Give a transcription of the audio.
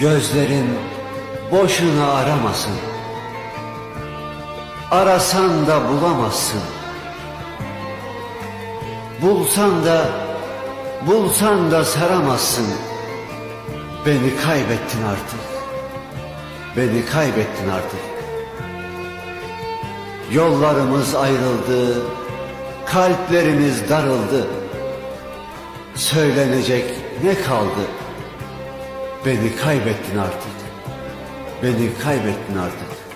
Gözlerin boşuna aramasın. Arasan da bulamazsın. Bulsan da bulsan da saramazsın. Beni kaybettin artık. Beni kaybettin artık. Yollarımız ayrıldı. Kalplerimiz darıldı. Söylenecek ne kaldı? Beni kaybettin artık. Beni kaybettin artık.